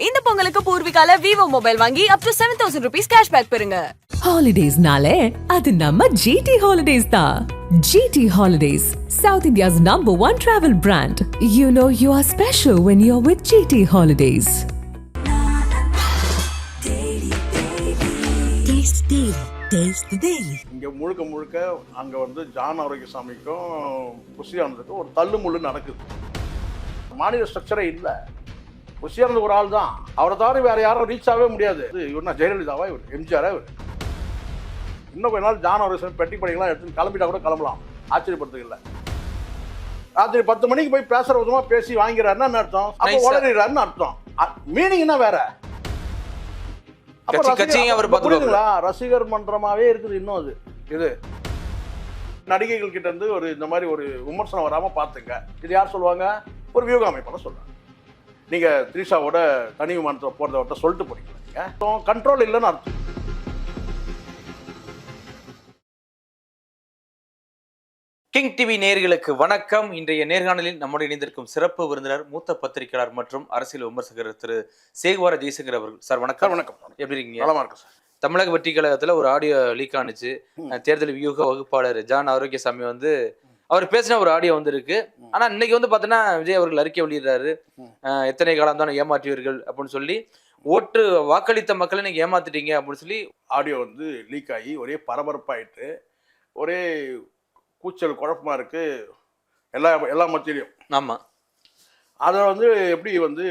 இந்த பொங்கலுக்கு பூர்விகால Vivo mobile வாங்கி up to seven thousand rupees cashback பெறுங்க. ஹாலிடேஸ்னாலே அது நம்ம ஜிடி ஹாலிடேஸ் தான். GT Holidays south India's number one travel brand you know you are special when you are with GT Holidays Taste Daily. Taste the Daily. இங்கே முழுக்க முழுக்க அங்கே வந்து ஜான் ஆரோக்கியசாமிக்கும் புஷியானதுக்கும் ஒரு தள்ளுமுள்ளு நடக்குது. மாநில ஸ்ட்ரக்சரே இல்லை. புஷியானது ஒரு ஆள் தான். அவரை தவிர வேற யாரும் ரீச் ஆகவே முடியாது. இவர்னா ஜெயலலிதாவா இவர்? எம்ஜிஆரா இவர்? இன்னும் கொஞ்ச நாள் ஜான் ஆரோக்கியசாமி பெட்டி படிக்கலாம் எடுத்து கிளம்பிட்டா கூட கிளம்பலாம். ஆச்சரியப்படுறதுக்கு இல்லை. ராத்திரி பத்து மணிக்கு போய் பேசுற விதமா பேசி வாங்கிறாருன்னு அர்த்தம்? அப்போ. உளறிறாருன்னு அர்த்தம். மீனிங்னா வேற. புரியுதுங்களா? ரசிகர் மன்றமாவே இருக்குது இன்னும் அது. இது நடிகைகள் கிட்ட இருந்து ஒரு இந்த மாதிரி ஒரு விமர்சனம் வராம பாத்துங்க இது யார் சொல்லுவாங்க? ஒரு வியூக அமைப்பாளர் சொல்றாங்க. நீங்க த்ரிஷாவோட தனி விமானத்தை போறத சொல்லிட்டு போறீங்க. கண்ட்ரோல் இல்லைன்னு அர்த்தம். கிங் டிவி நேயர்களுக்கு வணக்கம். இன்றைய நேர்காணலில் நம்முடைய இணைந்திருக்கும் சிறப்பு விருந்தினர் மூத்த பத்திரிகையாளர் மற்றும் அரசியல் விமர்சகர் திரு சேகுவார ஜெய்சங்கர் அவர்கள். சார் வணக்கம். வணக்கம். எப்படி இருக்கீங்க? நலமா இருக்கு சார். தமிழக வெற்றி கழகத்துல ஒரு ஆடியோ லீக் ஆனுச்சு. தேர்தல் வியூக வகுப்பாளர் ஜான் ஆரோக்கியசாமி வந்து அவர் பேசின ஒரு ஆடியோ வந்து இருக்கு ஆனா இன்னைக்கு வந்து பாத்தீங்கன்னா விஜய் அவர்கள் அறிக்கை வெளியிடுறாரு. எத்தனை காலம் தான் ஏமாற்றியவர்கள் அப்படின்னு சொல்லி ஓட்டு வாக்களித்த மக்களை நீங்க ஏமாத்திட்டீங்க அப்படின்னு சொல்லி ஆடியோ வந்து லீக் ஆகி ஒரே பரபரப்பாயிட்டு ஒரே கூச்சல் குழப்பமா இருக்கு. எல்லா எல்லா மத்தியிலையும். ஆமா. அதை வந்து எப்படி வந்து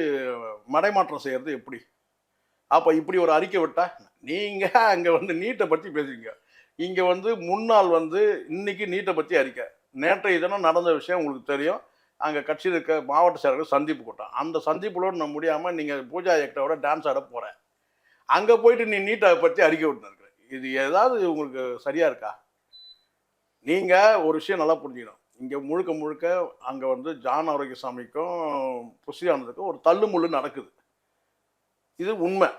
மடைமாற்றம் செய்யறது எப்படி? அப்போ இப்படி ஒரு அறிக்கை விட்டா நீங்க அங்க வந்து நீட்டை பத்தி பேசுறீங்க. இங்க வந்து முன்னாள் வந்து இன்னைக்கு நீட்டை பத்தி அறிக்கை. நேற்றைய தினம் நடந்த விஷயம் உங்களுக்கு தெரியும். அங்க கட்சியில் இருக்க மாவட்ட செயலர்கள் சந்திப்பு கூட்டம். அந்த சந்திப்புலோடு நான் முடியாம நீங்க பூஜா ஏக்டாவோட டான்ஸ் ஆட போற. அங்க போயிட்டு நீ நீட்டை பத்தி அறிக்கை விட்டுருக்க இது ஏதாவது உங்களுக்கு சரியா இருக்கா? நீங்க ஒரு விஷயம் நல்லா புரிஞ்சுக்கணும். இங்க முழுக்க முழுக்க அங்க வந்து ஜான் ஆரோக்கியசாமிக்கும் புஷியானதுக்கும் ஒரு தள்ளுமுள்ளு நடக்குது. இது உண்மை.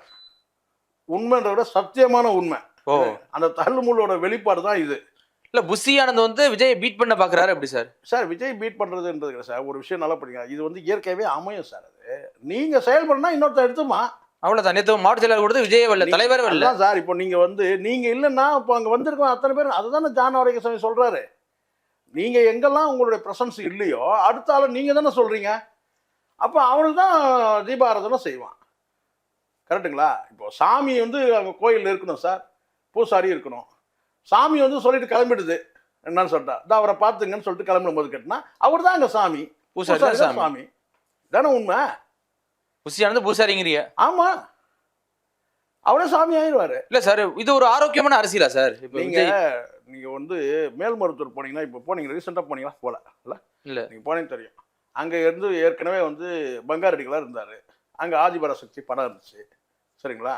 உண்மைன்றத விட சத்தியமான உண்மை. அந்த தள்ளுமுள்ளோட வெளிப்பாடு தான் இது. இல்ல புஷி ஆனந்த் வந்து விஜய் பீட் பண்ண பாக்குறாரு எப்படி சார்? சார் விஜய் பீட் பண்றதுன்றது கிடையாது சார். ஒரு விஷயம் நல்லா படிங்க இது வந்து இயற்கையாகவே அமையும் சார் அது. நீங்க செயல்படனா இன்னொருத்தர் எடுத்துமா? அவ்வளவுதான். நேற்று மாவட்ட செயலாளர் கொடுத்து விஜய் வரல தலைவர் வரல. சார். இப்போ நீங்க வந்து நீங்க இல்லைன்னா இப்போ அங்க வந்திருக்கோம் அத்தனை பேர் அதுதானே ஜான் ஆரோக்கியசாமி சொல்றாரு. நீங்க எங்கெல்லாம் உங்களுடைய பிரசன்ஸ் இல்லையோ அடுத்த ஆளை நீங்க தானே சொல்றீங்க. அப்போ அவனுக்கு தான் தீபாராதனை செய்வான். கரெக்டுங்களா இப்போ சாமி வந்து அங்கே கோயிலில் இருக்கணும் சார். பூசாரி இருக்கணும். சாமி வந்து சொல்லிட்டு கிளம்பிடுது. என்னன்னு சொல்லிட்டா இதோ அவரை பார்த்துங்கன்னு சொல்லிட்டு கிளம்பிடும் போது கேட்டினா அவர் தான் அங்கே சாமி. பூசாரி சாமி. தானே உண்மை? புஷி ஆனந்த் பூசாரிங்கிறிய. ஆமா. அவரே சாமி ஆயிடுவாரு. இல்ல சார் இது ஒரு ஆரோக்கியமான அரசியலா சார்? இப்ப நீங்க நீங்க வந்து மேல்மருத்தூர் போனீங்கன்னா இப்போ போனீங்க ரீசெண்டாக போனீங்களா? போல. இல்ல? இல்ல. நீங்க போனீங்க தெரியும். அங்க இருந்து ஏற்கனவே வந்து பங்காரடிகளாக இருந்தாரு. அங்க ஆதிபராசக்தி படம் இருந்துச்சு. சரிங்களா?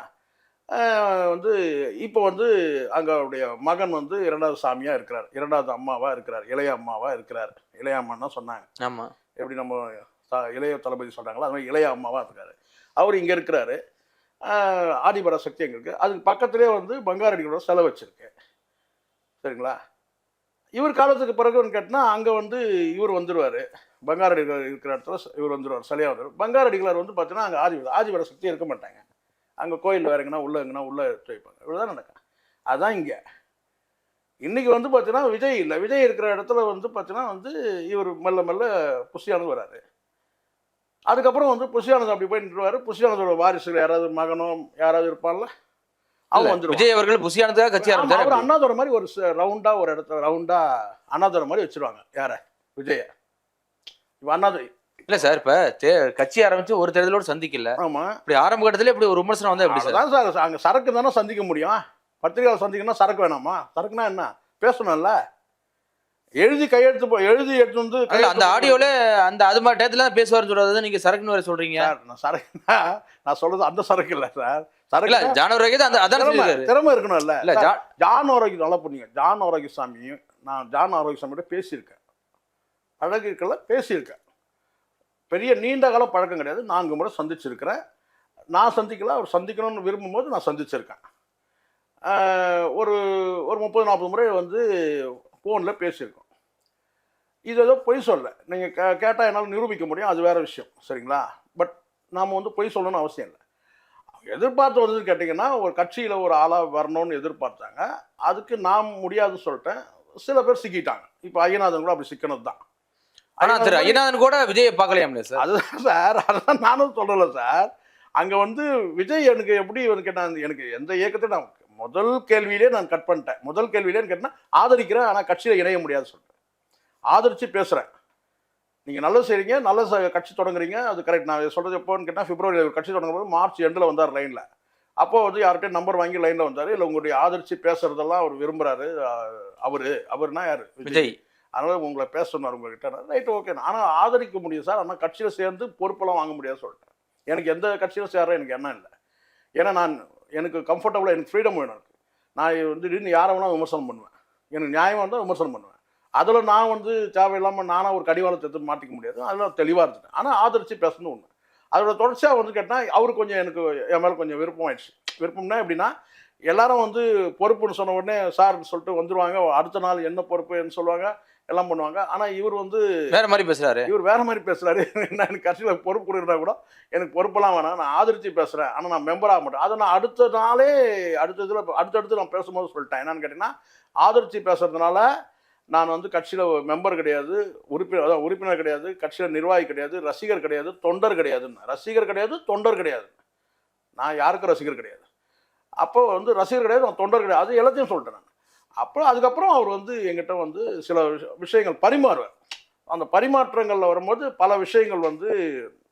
வந்து இப்போ வந்து அங்க அவருடைய மகன் வந்து இரண்டாவது சாமியா இருக்கிறார். இரண்டாவது அம்மாவா இருக்கிறார். இளைய அம்மாவா இருக்கிறார். இளைய அம்மான்னு சொன்னாங்க. ஆமா. எப்படி நம்ம த- இளைய தளபதி சொல்கிறாங்களோ அது மாதிரி இளைய அம்மாவாக இருக்காரு. அவர் இங்கே இருக்கிறாரு. ஆதிபரா சக்தி அங்கே இருக்குது அதுக்கு பக்கத்துலேயே வந்து பங்காரடிகளோட சிலை வச்சிருக்கு. சரிங்களா? இவர் காலத்துக்கு பிறகுன்னு கேட்டால் அங்கே வந்து இவர் வந்துடுவார் பங்காரடிகள் இருக்கிற இடத்துல இவர் வந்துடுவார் சிலையாக வந்துடுவார் பங்காரடிகளார் வந்து பார்த்தீங்கன்னா அங்கே ஆதி ஆதிபர சக்தி இருக்க மாட்டாங்க. அங்கே கோயில் வேற எங்கன்னா உள்ள எங்கன்னா உள்ளே எடுத்து வைப்பாங்க. இவ்வளோதான் நடக்கும். அதுதான் இங்கே. இன்னைக்கு வந்து பார்த்தீங்கன்னா விஜய் இல்லை. விஜய் இருக்கிற இடத்துல வந்து பார்த்தீங்கன்னா வந்து இவர் மெல்ல மெல்ல புஷியானது வராரு. அதுக்கப்புறம் வந்து புஷியானது அப்படி போய் நின்றுவாரு. புஷியானதோட வாரிசுகள் யாராவது மகனோ யாராவது இருப்பான்ல? இல்ல, வந்துருவான் விஜய் அவர்கள் புஷி ஆனந்தாக கட்சி ஆமா, அவர் ஆரம்பிச்சாரு அண்ணாதுரை மாதிரி ஒரு ரவுண்டா ஒரு இடத்துல ரவுண்டா அண்ணாதுரை மாதிரி வச்சிருவாங்க யார? விஜய. இப்ப அண்ணாதுரை இல்ல சார் இப்ப கட்சி ஆரம்பிச்சு ஒரு தேர்தலோட சந்திக்கல. ஆமா. இப்படி ஆரம்ப கட்டத்துல இப்படி ஒரு விமர்சனம் வந்தா எப்படி சார்? சார் அங்க சரக்கு தானே சந்திக்க முடியும். பத்திரிகையாளர் சந்திக்கணும்னா சரக்கு வேணாமா? சரக்குனா என்ன? பேசணும்ல. எழுதி கையெழுத்து எழுதி எடுத்து வந்து இல்ல அந்த ஆடியோல அந்த அது மாதிரி டயத்துல பேசுவாருன்னு சொல்றது நீங்க சரக்குன்னு வேற சொல்றீங்க. சார் நான் சரக்குனா நான் சொல்றது அந்த சரக்கு இல்ல சார். இல்ல சரக்கு ஜானவரி அந்த அதான் திறமை இருக்கணும்ல இல்ல. ஜா- ஜான் ஆரோக்கியம் நல்லா புரியுங்க ஜான் ஆரோக்கியசாமி நான் ஜான் ஆரோக்கியசாமியோட பேசியிருக்கேன். அழகு இருக்கல பேசியிருக்கேன். பெரிய நீண்ட கால பழக்கம் கிடையாது. நான்கு முறை சந்திச்சிருக்கிறேன். நான் சந்திக்கல அவர் சந்திக்கணும்னு விரும்பும்போது நான் சந்திச்சிருக்கேன். ஒரு ஒரு முப்பது நாற்பது முறை வந்து ஃபோனில் பேசியிருக்கோம். இது ஏதோ பொய் சொல்ல. நீங்கள் கே கேட்டால் என்னால் நிரூபிக்க முடியும். அது வேறு விஷயம். சரிங்களா? பட் நாம் வந்து பொய் சொல்லணும்னு அவசியம் இல்லை. எதிர்பார்த்து வந்தது கேட்டிங்கன்னா ஒரு கட்சியில் ஒரு ஆளாக வரணும்னு எதிர்பார்த்தாங்க. அதுக்கு நான் முடியாதுன்னு சொல்லிட்டேன். சில பேர் சிக்கிட்டாங்க. இப்போ ஐயநாதன் கூட அப்படி சிக்கினது தான் ஆனா திரு ஐயநாதன் கூட விஜயை பார்க்கலையாம்ல சார். அதுதான் சார் அதான் நானும் சொல்லலை சார். அங்கே வந்து விஜய் எனக்கு எப்படி வந்து கேட்டான் எனக்கு எந்த இயக்கத்தை நான் முதல் கேள்வியிலே நான் கட் பண்ணிட்டேன். முதல் கேள்வியிலேன்னு கேட்டேன்னா ஆதரிக்கிறேன் ஆனால் கட்சியில் இணைய முடியாது சொல்லிட்டேன் ஆதரித்து பேசுகிறேன் நீங்கள் நல்லது செய்கிறீங்க நல்ல கட்சி தொடங்குறீங்க அது கரெக்ட். நான் சொல்கிறது எப்போன்னு கேட்டால் பிப்ரவரி கட்சி தொடங்கும்போது மார்ச் எண்டில் வந்தார் லைனில். அப்போ வந்து யார்கிட்டயும் நம்பர் வாங்கி லைனில் வந்தார். இல்லை உங்களுடைய ஆதரித்து பேசுறதெல்லாம் அவர் விரும்புகிறாரு அவர். அவர்னா யார்? விஜய். அதனால் உங்களை பேச சொன்னார் உங்ககிட்ட. Right okay. ஆனால் ஆதரிக்க முடியும் சார். ஆனால் கட்சியில் சேர்ந்து பொறுப்பெல்லாம் வாங்க முடியாது சொல்லிட்டேன். எனக்கு எந்த கட்சியிலும் சேர எனக்கு என்ன இல்லை. ஏன்னா நான் எனக்கு கம்ஃபர்டபுளாக எனக்கு ஃப்ரீடம் வேணும் எனக்கு. நான் வந்து இன்னும் யாரை வேணால் விமர்சனம் பண்ணுவேன். எனக்கு நியாயமாக இருந்தால் விமர்சனம் பண்ணுவேன். அதில் நான் வந்து தேவையில்லாமல் நானாக ஒரு கடிவாளத்தை எடுத்து மாட்டிக்க முடியாது. அதில் தெளிவாக இருந்துட்டேன். ஆனால் ஆதரித்து பேசணும் ஒன்று அதோட தொடர்ச்சியாக வந்து கேட்டால் அவர் கொஞ்சம் எனக்கு என் மேலே கொஞ்சம் விருப்பம் ஆயிடுச்சு விருப்பம்னா எப்படின்னா எல்லாரும் வந்து பொறுப்புன்னு சொன்ன உடனே சார்னு சொல்லிட்டு வந்துடுவாங்க அடுத்த நாள் என்ன பொறுப்புன்னு சொல்லுவாங்க? எல்லாம் பண்ணுவாங்க. ஆனால் இவர் வந்து வேற மாதிரி பேசுறாரு. இவர் வேற மாதிரி பேசுறாரு. நான் எனக்கு கட்சியில் பொறுப்பு கொடுக்குறா கூட எனக்கு பொறுப்பெல்லாம் வேணாம். நான் ஆதரித்து பேசுகிறேன் ஆனால் நான் மெம்பர் ஆக மாட்டேன். அதை நான் அடுத்த நாளே அடுத்த இதில் அடுத்தடுத்து நான் பேசும்போது சொல்லிட்டேன். என்னன்னு கேட்டிங்கன்னா ஆதரித்து பேசுறதுனால நான் வந்து கட்சியில் மெம்பர் கிடையாது உறுப்பினர் அதான் உறுப்பினர் கிடையாது கட்சியில் நிர்வாகி கிடையாது ரசிகர் கிடையாது தொண்டர் கிடையாதுன்னு ரசிகர் கிடையாது தொண்டர் கிடையாது. நான் யாருக்கும் ரசிகர் கிடையாது. அப்போ வந்து ரசிகர் கிடையாது நான் தொண்டர் கிடையாது. அது எல்லாத்தையும் சொல்லிட்டேன் அப்போ அதுக்கப்புறம் அவர் வந்து எங்கிட்ட வந்து சில விஷயங்கள் பரிமாறுவார். அந்த பரிமாற்றங்களில் வரும்போது பல விஷயங்கள் வந்து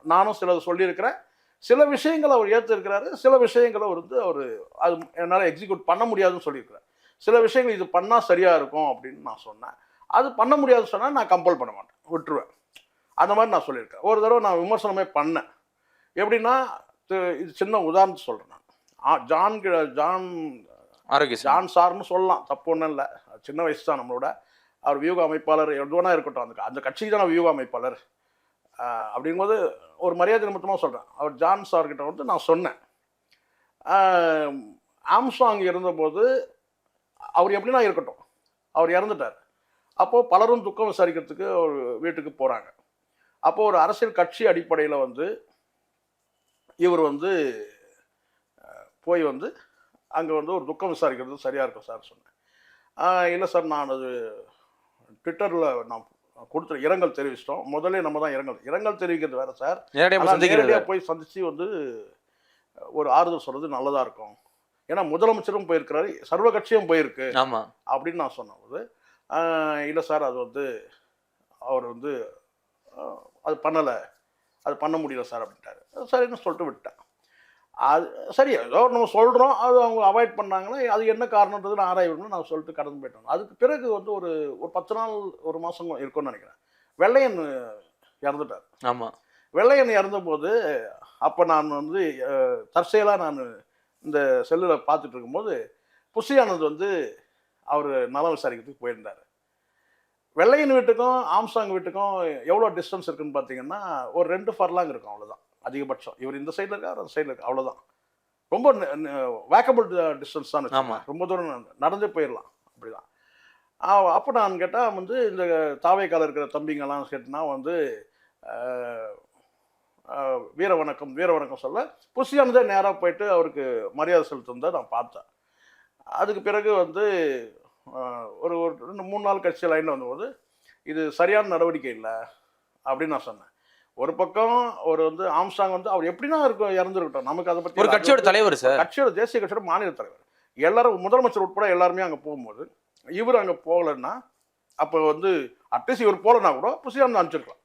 நானும் சிலது சொல்லியிருக்கிறேன். சில விஷயங்கள் அவர் ஏற்றிருக்கிறாரு சில விஷயங்களை அவர் வந்து அவர் அது என்னால் எக்ஸிக்யூட் பண்ண முடியாதுன்னு சொல்லியிருக்கிறார். சில விஷயங்கள் இது பண்ணால் சரியாக இருக்கும் அப்படின்னு நான் சொன்னேன். அது பண்ண முடியாதுன்னு சொன்னால் நான் கம்பல் பண்ண மாட்டேன் விட்டுருவேன். அந்த மாதிரி நான் சொல்லியிருக்கேன். ஒரு தடவை நான் விமர்சனமே பண்ணேன். எப்படின்னா இது சின்ன உதாரணத்தை சொல்கிறேன் நான். ஜான் கி- ஜான் ஆரோக்கிய ஜான் சார்னு சொல்லலாம் தப்பு ஒன்றும் இல்லை. சின்ன வயசு தான் நம்மளோட. அவர் வியூக அமைப்பாளர் எதுவானா இருக்கட்டும் அந்த அந்த கட்சிக்கு தான் வியூக அமைப்பாளர். அப்படிங்கும்போது ஒரு மரியாதை நிமித்தமாக சொல்கிறேன் அவர் ஜான் சார்கிட்ட வந்து நான் சொன்னேன். ஆம்சாங் இருந்தபோது அவர் எப்படின்னா இருக்கட்டும். அவர் இறந்துட்டார். அப்போது பலரும் துக்கம் விசாரிக்கிறதுக்கு ஒரு வீட்டுக்கு போகிறாங்க அப்போது ஒரு அரசியல் கட்சி அடிப்படையில் வந்து இவர் வந்து போய் வந்து அங்கே வந்து ஒரு துக்கம் விசாரிக்கிறது சரியாக இருக்கும் சார் சொன்னேன். இல்லை சார் நான் அது ட்விட்டரில் நான் கொடுத்த இரங்கல் தெரிவிச்சிட்டோம். முதல்ல நம்ம தான் இரங்கல். இரங்கல் தெரிவிக்கிறது வேறு சார். நேரடியாக போய் சந்திச்சு வந்து ஒரு ஆறுதல் சொல்றது நல்லதா இருக்கும். ஏன்னா முதலமைச்சரும் போயிருக்கிறாரு சர்வ கட்சியும் போயிருக்கு ஆமா. அப்படின்னு நான் சொன்ன போது ஆஹ் இல்லை சார் அது வந்து அவர் வந்து அது பண்ணலை. அது பண்ண முடியல சார் அப்படின்ட்டாரு. சரின்னு சொல்லிட்டு விட்டேன். அது சரி ஏதோ நம்ம சொல்கிறோம் அது அவங்க அவாய்ட் பண்ணாங்கன்னா அது என்ன காரணன்றது நான் ஆராயணும்னு நான் சொல்லிட்டு கடந்து போயிட்டோம் அதுக்கு பிறகு வந்து ஒரு ஒரு பத்து நாள் ஒரு மாதம் இருக்கும்னு நினைக்கிறேன். வெள்ளையன் இறந்துட்டார். ஆமா. வெள்ளையன் இறந்தபோது அப்போ நான் வந்து தற்செயலாக நான் இந்த செல்லில் பார்த்துட்டு இருக்கும்போது புஷி ஆனந்த் வந்து அவர் நலம் விசாரிக்கிறதுக்கு போயிருந்தார். வெள்ளையன் வீட்டுக்கும் ஆம்சாங் வீட்டுக்கும் எவ்வளோ டிஸ்டன்ஸ் இருக்குன்னு பார்த்தீங்கன்னா ஒரு ரெண்டு ஃபர்லாங் இருக்கும் அவ்வளோதான் அதிகபட்சம். இவர் இந்த சைடில் இருக்கார் அந்த சைடில் இருக்கு அவ்வளோதான் ரொம்ப வேக்கபிள் டிஸ்டன்ஸ் தான் வச்சுக்கோங்க. ஆமா. ரொம்ப தூரம் நட- நடந்தே போயிடலாம் அப்படிதான். அப்போ நான் கேட்டால் வந்து இந்த தாவைக்கால இருக்கிற தம்பிங்கெல்லாம் கேட்டனா வந்து வீர வணக்கம் வீர வணக்கம் சொல்ல புஷியானதே நேராக போயிட்டு அவருக்கு மரியாதை செலுத்துனதை நான் பார்த்தேன். அதுக்கு பிறகு வந்து ஒரு ஒரு ரெண்டு மூணு நாள் கட்சி லைனில் வந்தபோது இது சரியான நடவடிக்கை இல்லை அப்படின்னு நான் சொன்னேன். ஒரு பக்கம் ஒரு வந்து ஆம்சாங் வந்து அவர் எப்படின்னா இருக்கும் இறந்துருக்கட்டும். நமக்கு அதை பற்றி ஒரு கட்சியோட தலைவர் சார். கட்சியோட தேசிய கட்சியோட மாநில தலைவர். எல்லாரும் முதலமைச்சர் உட்பட எல்லாருமே அங்கே போகும்போது இவர் அங்கே போகலைன்னா அப்போ வந்து அட்லீஸ்ட் இவர் போகலன்னா கூட புசியானந்த் அனுப்பிச்சிருக்கலாம்.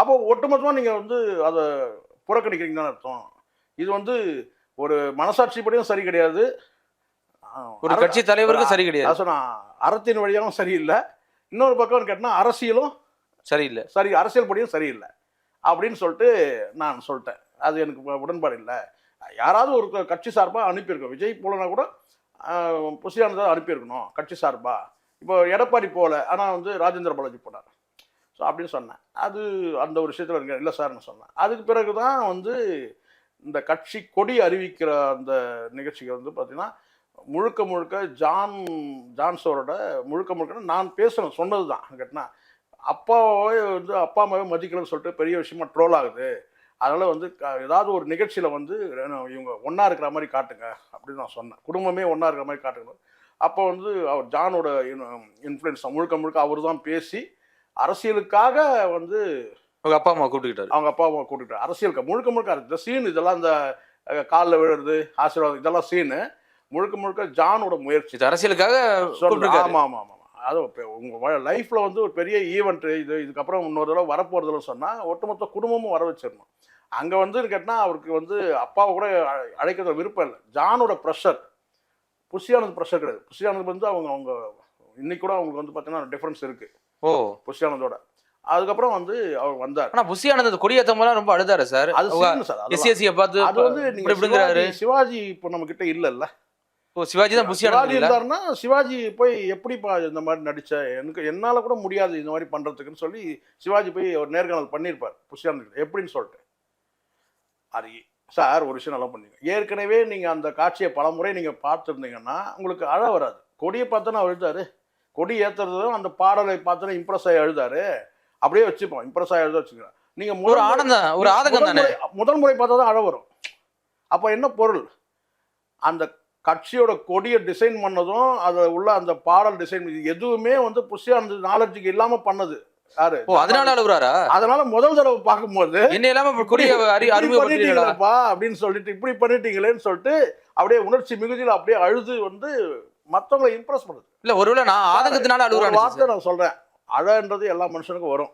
அப்போ ஒட்டுமொத்தமாக நீங்கள் வந்து அதை புறக்கணிக்கிறீங்கன்னு அர்த்தம். இது வந்து ஒரு மனசாட்சிப்படியும் சரி கிடையாது. ஒரு கட்சி தலைவருக்கு சரி கிடையாது. நான் சொன்னேன் அறத்தின் வழியாகவும் சரியில்லை. இன்னொரு பக்கம் கேட்டால் அரசியலும் சரியில்லை. சரி அரசியல் படியும் சரியில்லை. அப்படின்னு சொல்லிட்டு நான் சொல்லிட்டேன். அது எனக்கு உடன்பாடு இல்லை. யாராவது ஒரு கட்சி சார்பாக அனுப்பியிருக்கோம் விஜய் போலனா கூட புசியானதை அனுப்பியிருக்கணும் கட்சி சார்பாக இப்போ எடப்பாடி போகல ஆனால் வந்து ராஜேந்திர பாலாஜி போனார். ஸோ அப்படின்னு சொன்னேன். அது அந்த ஒரு விஷயத்தில் இருக்க இல்லை சார்னு சொன்னேன். அதுக்கு பிறகு தான் வந்து இந்த கட்சி கொடி அறிவிக்கிற அந்த நிகழ்ச்சிகள் வந்து பார்த்திங்கன்னா முழுக்க முழுக்க ஜான் ஜான்ஸோரோட முழுக்க முழுக்க நான் பேசணும் சொன்னது தான் கேட்டினா அப்பாவே வந்து அப்பா அம்மாவே மதிக்கலன்னு சொல்லிட்டு பெரிய விஷயமா ட்ரோல் ஆகுது. அதனால வந்து க- ஏதாவது ஒரு நிகழ்ச்சியில வந்து இவங்க ஒண்ணா இருக்கிற மாதிரி காட்டுங்க அப்படின்னு நான் சொன்னேன். குடும்பமே ஒண்ணா இருக்கிற மாதிரி காட்டுங்க. அப்போ வந்து அவர் ஜானோட இன்ஃப்ளூயன்ஸ் முழுக்க முழுக்க அவர் தான் பேசி அரசியலுக்காக வந்து உங்க அப்பா அம்மா கூப்பிட்டுக்கிட்டாரு. அவங்க அப்பா அம்மா கூட்டிட்டு அரசியலுக்கு முழுக்க முழுக்க இந்த சீன் இதெல்லாம் இந்த காலில் விழுறது ஆசீர்வாதம் இதெல்லாம் சீனு முழுக்க முழுக்க ஜானோட முயற்சி. அரசியலுக்காக சொல்றேன். கூப்பிட்டுருக்காரு. ஆமா ஆமா ஆமா. அது இப்ப உங்க லைஃப்ல வந்து ஒரு பெரிய ஈவெண்ட் இது இதுக்கப்புறம் இன்னொரு தடவை வரப்போறதுல சொன்னா ஒட்டுமொத்த குடும்பமும் வர வச்சிடணும் அங்க வந்து கேட்டா அவருக்கு வந்து அப்பாவை கூட அழை- அழைக்கிறது விருப்பம் இல்லை. ஜானோட ப்ரெஷர் புஷியானது ப்ரெஷர் கிடையாது. புஷியானது வந்து அவங்க அவங்க இன்னைக்கு கூட அவங்களுக்கு வந்து பார்த்தீங்கன்னா டிஃபரன்ஸ் இருக்கு. ஓ. புஷியானதோட. அதுக்கப்புறம் வந்து அவர் வந்தார். ஆனா புஷியானது கொடியேத்தம் போலாம் ரொம்ப அழுதாரு சார். அது அதெல்லாம். எஸ்சிஎஸ்சியை பார்த்து அது வந்து நீங்க சிவாஜி இப்போ நம்ம கிட்ட இல்லைல்ல. ஓ சிவாஜி தான் சிவாஜி புஷியானது இல்ல இருந்தாருன்னா சிவாஜி போய் எப்படிப்பா இந்த மாதிரி நடிச்ச? எனக்கு என்னால கூட முடியாது இந்த மாதிரி பண்றதுக்குன்னு சொல்லி சிவாஜி போய் ஒரு நேர்காணல் பண்ணியிருப்பார் புஷ்யானந்த் எப்படின்னு சொல்லிட்டு. அது சார் ஒரு விஷயம் நல்லா பண்ணீங்க ஏற்கனவே நீங்க அந்த காட்சியை பலமுறை நீங்க பார்த்துருந்தீங்கன்னா உங்களுக்கு அழ வராது. கொடியை பார்த்தோன்னா அழுதாரு கொடி ஏத்துறதும் அந்த பாடலை பார்த்தோன்னா இம்ப்ரெஸ் ஆகி அழுதாரு? அப்படியே வச்சுப்போம் இம்ப்ரெஸ் ஆகி எழுத வச்சுக்கலாம் நீங்க ஒரு முதல் முறை- ஆனந்தம் ஒரு ஆதங்கம் தானே? முறை- முதல் முறை பார்த்தா தான் அழ வரும். அப்போ என்ன பொருள்? அந்த கட்சியோட கொடியை டிசைன் பண்ணதும் அதுல உள்ள அந்த பாடல் டிசைன் எதுவுமே வந்து புஷியானது நாலேஜுக்கு இல்லாம பண்ணது. யாரு? அதனால அழுகுறாரா அதனால முதல் தடவை பார்க்கும்போது என்ன இல்லாம கொடிய பண்ணிட்டீங்களேப்பா அப்படின்னு சொல்லிட்டு இப்படி பண்ணிட்டீங்களேன்னு சொல்லிட்டு அப்படியே உணர்ச்சி மிகுதியில் அப்படியே அழுது வந்து மத்தவங்களை இம்ப்ரெஸ் பண்ணுது. இல்ல ஒருவேளை நான் ஆதங்கத்தினால ஒரு அழுகுறான்னு வார்த்தை நான் சொல்றேன். அழன்றது எல்லா மனுஷனுக்கும் வரும்.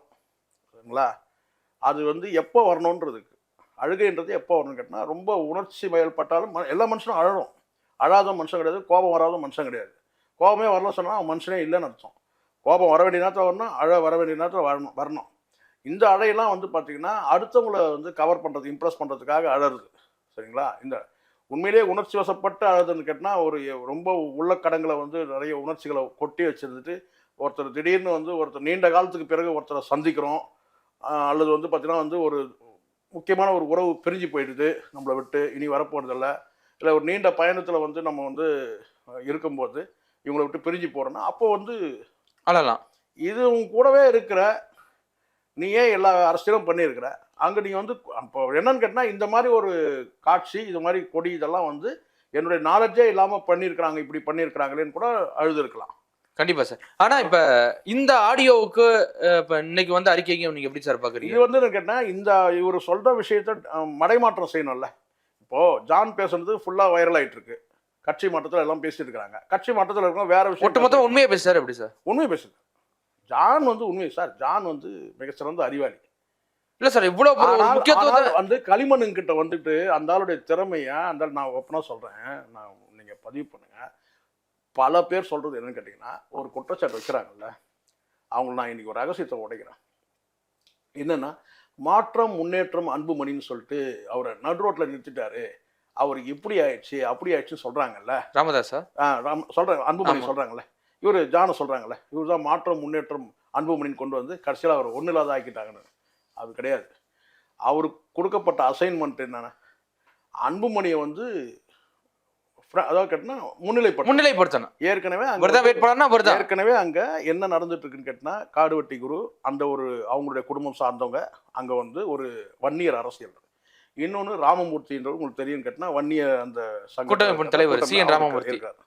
சரிங்களா? அது வந்து எப்போ வரணுன்றதுக்கு. அழுகைன்றது எப்போ வரணும்னு கேட்டினா ரொம்ப உணர்ச்சி வயல்பட்டாலும் ம- எல்லா மனுஷனும் அழணும். அழாத மனுஷன் கிடையாது கோபம் வராத மனுஷன் கிடையாது. கோபமே வரல சொன்னால் அவன் மனுஷனே இல்லைன்னு அர்த்தம். கோபம் வர வேண்டிய நேரத்தில் வரணும் அழ வர வேண்டிய நேரத்தில் வரணும் வரணும். இந்த அழையெல்லாம் வந்து பார்த்தீங்கன்னா அடுத்தவங்களை வந்து கவர் பண்ணுறது இம்ப்ரெஸ் பண்ணுறதுக்காக அழறது. சரிங்களா? இந்த உண்மையிலேயே உணர்ச்சி வசப்பட்டு அழுதுன்னு கேட்டால் ஒரு ரொம்ப உள்ள கடங்களை வந்து நிறைய உணர்ச்சிகளை கொட்டி வச்சிருந்துட்டு ஒருத்தர் திடீர்னு வந்து ஒருத்தர் நீண்ட காலத்துக்கு பிறகு ஒருத்தரை சந்திக்கிறோம். அல்லது வந்து பார்த்தீங்கன்னா வந்து ஒரு முக்கியமான ஒரு உறவு பிரிஞ்சு போயிடுது நம்மளை விட்டு. இனி வரப்போகிறதில்ல இல்லை ஒரு நீண்ட பயணத்தில் வந்து நம்ம வந்து இருக்கும்போது இவங்களை விட்டு பிரிஞ்சு போகிறோன்னா அப்போ வந்து அழலாம். இது உன் கூடவே இருக்கிற நீ ஏன் எல்லா அரசியலும் பண்ணியிருக்கிற அங்கே நீங்கள் வந்து அப்போ என்னன்னு கேட்டால் இந்த மாதிரி ஒரு காட்சி இது மாதிரி கொடி இதெல்லாம் வந்து என்னுடைய நாலேஜே இல்லாமல் பண்ணியிருக்கிறாங்க இப்படி பண்ணியிருக்கிறாங்களேன்னு கூட அழுதுருக்கலாம். கண்டிப்பா சார். ஆனா இப்ப இந்த ஆடியோவுக்கு இப்ப இன்னைக்கு வந்து அறிக்கைக்கு நீங்க எப்படி சார் பாக்குறீங்க? இது வந்து கேட்டால் இந்த இவர் சொல்கிற விஷயத்த மடைமாற்றம் செய்யணும்ல. இப்போது ஜான் பேசுனது ஃபுல்லாக வைரல் இருக்கு கட்சி மட்டத்தில் எல்லாம் பேசிட்டு இருக்காங்க கட்சி மட்டத்தில் இருக்கவங்க வேற விஷயம் ஒட்டுமொத்தம் உண்மையை பேசுறாரு எப்படி சார்? உண்மை பேசுது. ஜான் வந்து உண்மை சார் ஜான் வந்து மிகச்சிறந்த அறிவாளி. இல்ல சார் ஆனால் வந்து களிமண்ணுங்க கிட்ட வந்துட்டு அந்த ஆளுடைய திறமைய அந்த நான் ஒப்பனா சொல்றேன். நான் நீங்க பதிவு பண்ணுங்க. பல பேர் சொல்றது என்னன்னு கேட்டீங்கன்னா ஒரு குற்றச்சாட்டு வைக்கிறாங்கல்ல. அவங்க நான் இன்னைக்கு ஒரு ரகசியத்தை உடைக்கிறேன். என்னன்னா மாற்றம் முன்னேற்றம் அன்புமணின்னு சொல்லிட்டு அவரை நடு ரோட்ல நிறுத்திட்டாரு. அவருக்கு இப்படி ஆயிடுச்சு அப்படி ஆயிடுச்சுன்னு சொல்றாங்கல்ல? ராமதாஸா ஆ, ராம் சொல்றேன் அன்புமணி ஆமா. சொல்றாங்கல்ல? இவர் ஜான சொல்றாங்கல்ல? இவர் தான் மாற்றம் முன்னேற்றம் அன்புமணின்னு கொண்டு வந்து கடைசியில் அவர் ஒன்றும் இல்லாத ஆக்கிட்டாங்கன்னு. அது கிடையாது. அவருக்கு கொடுக்கப்பட்ட அசைன்மெண்ட் என்னன்னா அன்புமணியை வந்து அதாவது கேட்டினா முன்னிலைப்பட்ட முன்னிலைப்படுத்தணும். ஏற்கனவே ஏற்கனவே அங்க என்ன நடந்துட்டு இருக்குன்னு கேட்டினா காடுவெட்டி குரு அந்த ஒரு அவங்களுடைய குடும்பம் சார்ந்தவங்க அங்க வந்து ஒரு வன்னியர் அரசியல். இன்னொன்னு ராமமூர்த்தின்றவர் உங்களுக்கு தெரியும் கேட்டினா வன்னிய அந்த கூட்டமைப்பின் தலைவர் சி. என். ராமமூர்த்தி. இருக்காரு.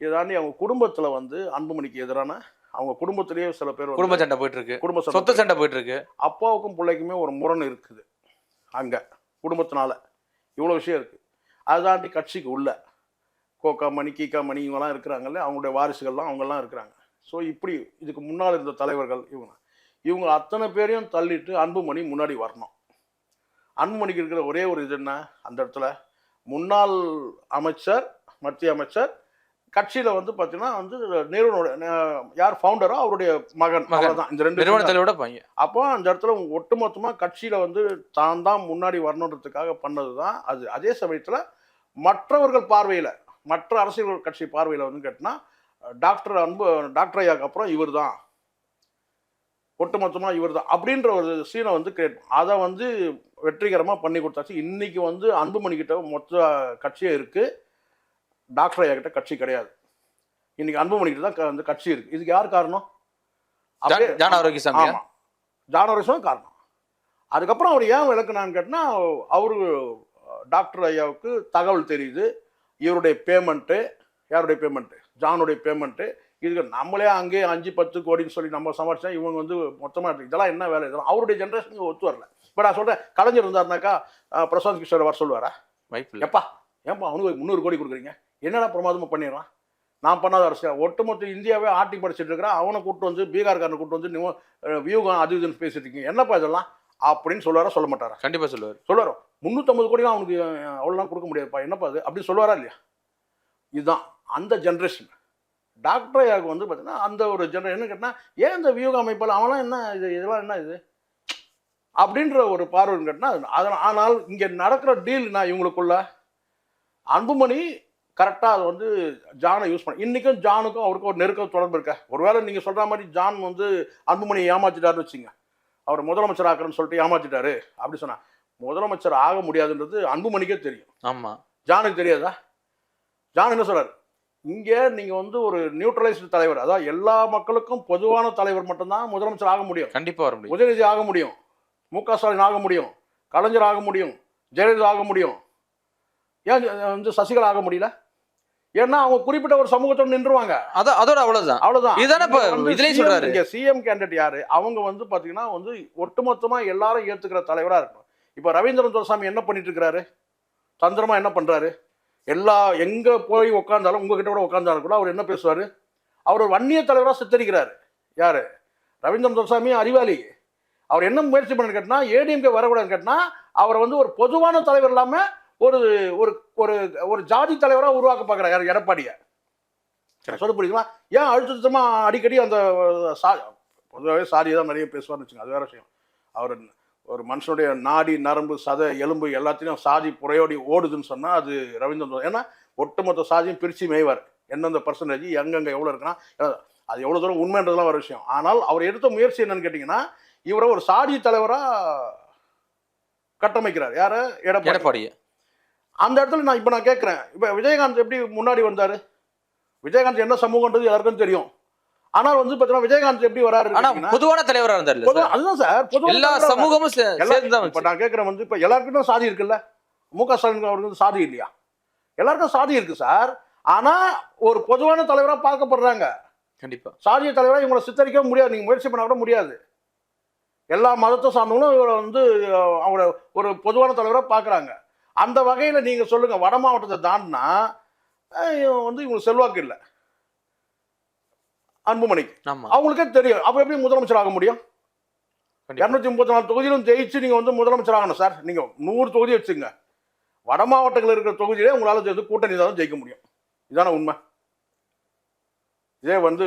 இதை தாண்டி அவங்க குடும்பத்துல வந்து அன்புமணிக்கு எதிரான அவங்க குடும்பத்திலேயே சில பேர் குடும்ப சண்டை போயிட்டு இருக்கு குடும்ப சொத்து சண்டை போயிட்டு இருக்கு அப்பாவுக்கும் பிள்ளைக்குமே ஒரு முரண் இருக்குது அங்க குடும்பத்தினால. இவ்வளோ விஷயம் இருக்கு. அதை தாண்டி கட்சிக்கு உள்ள கோக்கா மணி கீக்கா மணி இவங்கெல்லாம் இருக்கிறாங்கல்ல அவங்களுடைய வாரிசுகள்லாம் அவங்கெல்லாம் இருக்கிறாங்க. ஸோ இப்படி இதுக்கு முன்னால் இருந்த தலைவர்கள் இவங்க. இவங்க அத்தனை பேரையும் தள்ளிட்டு அன்புமணி முன்னாடி வரணும். அன்புமணிக்கு இருக்கிற ஒரே ஒரு இது என்ன? அந்த இடத்துல முன்னாள் அமைச்சர் மத்திய அமைச்சர் கட்சியில வந்து பார்த்தீங்கன்னா வந்து நிறுவனோட யார் ஃபவுண்டரோ அவருடைய மகன் மகன். அவ்வளவுதான். இந்த ரெண்டு நிறுவன தலைவரோட பையன். அப்போ அந்த இடத்துல ஒட்டுமொத்தமா கட்சியில வந்து தான் தான் முன்னாடி வரணுன்றதுக்காக பண்ணது தான் அது. அதே சமயத்துல மற்றவர்கள் பார்வையில மற்ற அரசியல் கட்சி பார்வையில வந்து கேட்டினா டாக்டர் அன்பு டாக்டர் ஐயாக்கு அப்புறம் இவர் தான் ஒட்டுமொத்தமா இவர் தான் அப்படின்ற ஒரு சீனை வந்து கிரியேட் அதை வந்து வெற்றிகரமா பண்ணி கொடுத்தாச்சு. இன்னைக்கு வந்து அன்புமணி கிட்ட மொத்த கட்சியே இருக்கு. டாக்டர் ஐயா கிட்ட கட்சி கிடையாது. இன்னைக்கு அன்புமணி கிட்ட தான் வந்து கட்சி இருக்கு. இதுக்கு யார் காரணம்? அப்படியே- ஜான் ஜான் ஆரோக்கியசாமியா ஆமா ஜானவரிசம் காரணம். அதுக்கப்புறம் அவர் ஏன் விளக்குனான்னு கேட்டினா அவரு டாக்டர் ஐயாவுக்கு தகவல் தெரியுது. இவருடைய பேமெண்ட்டு யாருடைய பேமெண்ட்டு ஜானுடைய பேமெண்ட்டு இதுக்கு நம்மளே அங்கேயே அஞ்சு பத்து கோடின்னு சொல்லி நம்ம சமாளிச்சா இவங்க வந்து மொத்தமாக இதெல்லாம் என்ன வேலை? இதெல்லாம் அவருடைய ஜென்ரேஷனுக்கு ஒத்து வரல. இப்போ நான் சொல்கிறேன் கலைஞர் இருந்தாருனாக்கா பிரசாந்த் கிஷோர் வர சொல்லுவாரா? வாய்ப்பு எப்பா ஏன்பா அவனுக்கு முந்நூறு கோடி கொடுக்குறீங்க? என்னடா பிரமாதமாக பண்ணிடுறான்? நான் பண்ணாத அரசியல். ஒட்டுமொத்த இந்தியாவே ஆட்டி படிச்சுட்டு இருக்கிறான். அவனை கூட்டு வந்து பீகார்காரனை கூட்டு வந்து வியூகம் அது இதுன்னு பேசிட்டு இருக்கீங்க. என்னப்பா இதெல்லாம்? அப்படின்னு சொல்லுவாரா சொல்ல மாட்டாரா? கண்டிப்பா சொல்லுவார். சொல்லுவாரோ? முந்நூற்றம்பது கோடிலாம் அவனுக்கு அவ்வளோலாம் கொடுக்க முடியாதுப்பா என்னப்பா அது? அப்படி சொல்லுவாரா இல்லையா? இதுதான். அந்த ஜென்ரேஷன் டாக்டர் ஐயாவுக்கு வந்து பார்த்தீங்கன்னா அந்த ஒரு ஜென்ரேஷன் கேட்டால் ஏன் இந்த வியூக அமைப்பால் அவன்லாம் என்ன இது இதெல்லாம் என்ன இது? அப்படின்ற ஒரு பார்வைன்னு கேட்டால் அதனால் ஆனால் இங்கே நடக்கிற டீல்னா இவங்களுக்குள்ள? அன்புமணி கரெக்டாக அதை வந்து ஜானை யூஸ் பண்ண இன்றைக்கும் ஜானுக்கும் அவருக்கும் ஒரு நெருக்க தொடர்பு இருக்க? ஒருவேளை நீங்கள் சொல்கிற மாதிரி ஜான் வந்து அன்புமணியை ஏமாத்திட்டாருன்னு வச்சுங்க அவர் முதலமைச்சர் ஆக்குறேன்னு சொல்லிட்டு ஏமாத்திட்டாரு அப்படி சொன்னா முதலமைச்சர் ஆக முடியாதுன்றது அன்புமணிக்கே தெரியும். ஆமா. ஜானுக்கு தெரியாதா? ஜான் என்ன சொல்றாரு? இங்கே நீங்கள் வந்து ஒரு நியூட்ரலைஸ்டு தலைவர் அதாவது எல்லா மக்களுக்கும் பொதுவான தலைவர் மட்டும்தான் முதலமைச்சர் ஆக முடியும். கண்டிப்பா வர முடியும். உதயநிதி ஆக முடியும். மு க ஸ்டாலின் ஆக முடியும். கலைஞர் ஆக முடியும். ஜெயலலிதா ஆக முடியும். ஏன் வந்து சசிகலா ஆக முடியல? ஏன்னா அவங்க குறிப்பிட்ட ஒரு சமூகத்தோட நின்றுவாங்க. அதான் அதோட அவ்வளவுதான். அவ்வளவுதான். இப்ப இதுலயும் CM சொல்றாரு. இங்க சிஎம் கேண்டிடேட் யாரு? அவங்க வந்து பாத்தீங்கன்னா வந்து ஒட்டுமொத்தமா எல்லாரும் ஏத்துக்கிற தலைவரா இருக்கணும். இப்ப ரவீந்திரன் துரசாமி என்ன பண்ணிட்டு இருக்கிறாரு தந்திரமா என்ன பண்றாரு? எல்லா எங்க போய் உட்காந்தாலும் உங்ககிட்ட கூட உட்காந்தாலும் கூட அவர் என்ன பேசுவாரு? அவர் ஒரு வன்னிய தலைவரா சித்தரிக்கிறாரு. யாரு? ரவீந்திரன் துரசாமி அறிவாளி. அவர் என்ன முயற்சி பண்ணு கேட்டினா ஏடிஎம்கே வரக்கூடாதுன்னு கேட்டினா அவரை வந்து ஒரு பொதுவான தலைவர் இல்லாம ஒரு ஒரு ஒரு ஒரு ஜாதி தலைவரா உருவாக்க பார்க்குறாரு யார்? எடப்பாடியை. சொல்ல புரியுதுங்களா? ஏன் அழுத்தமா அடிக்கடி அந்த சா பொதுவாகவே சாரி தான் நிறைய பேசுவார்னு வச்சுங்க அது வேற விஷயம். அவர் ஒரு மனுஷனுடைய நாடி நரம்பு சத எலும்பு எல்லாத்தையும் சாதி புறையோடி ஓடுதுன்னு சொன்னால் அது ரவீந்திரன் ஏன்னா ஒட்டுமொத்த சாதியும் பிரித்து மேய்வார். எந்தெந்த பர்சன்டேஜ் எங்கெங்கே எவ்வளோ இருக்குன்னா அது எவ்வளோ தூரம் உண்மைன்றதுலாம் ஒரு விஷயம். ஆனால் அவர் எடுத்த முயற்சி என்னன்னு கேட்டிங்கன்னா இவரை ஒரு சாதி தலைவராக கட்டமைக்கிறார். யாரை? எடப்பாடி. எடப்பாடிய. அந்த இடத்துல நான் இப்போ நான் கேட்குறேன் இப்போ விஜயகாந்த் எப்படி முன்னாடி வந்தார்? விஜயகாந்த் என்ன சமூகன்றது எல்லாருக்கும் தெரியும். ஆனால் வந்து பார்த்தீங்கன்னா விஜயகாந்த் எப்படி வராரு ஆனா பொதுவான தலைவரா இருந்தார் அதுதான் சார் பொதுவான எல்லா சமூகமும் இப்போ. நான் கேட்குறேன் வந்து இப்போ எல்லாருக்கும் சாதி இருக்குல்ல? மு க ஸ்டாலின் அவருக்கு வந்து சாதி இல்லையா? எல்லாருக்கும் சாதி இருக்கு சார். ஆனா ஒரு பொதுவான தலைவரா பார்க்கப்படுறாங்க. கண்டிப்பா. சாதிய தலைவரா இவங்களை சித்தரிக்க முடியாது. நீங்க முயற்சி பண்ண கூட முடியாது. எல்லா மதத்தை சார்ந்தவங்களும் இவரை வந்து அவங்கள ஒரு பொதுவான தலைவரா பார்க்குறாங்க. அந்த வகையில நீங்க சொல்லுங்க வட மாவட்டத்தை தாண்டினா வந்து இவங்களுக்கு செல்வாக்கு இல்லை. அன்புமணிக்கு. அவங்களுக்கே தெரியும். அப்ப எப்படி முதலமைச்சர் ஆக முடியும். இரநூத்தி முப்பத்தி நாலு தொகுதியிலும் ஜெயிச்சு நீங்க வந்து முதலமைச்சர் ஆகணும் சார். நீங்க நூறு தொகுதி வச்சுங்க வட மாவட்டங்கள் இருக்கிற தொகுதியிலே உங்களால வந்து கூட்டணி தான் ஜெயிக்க முடியும். இதான உண்மை. இதே வந்து.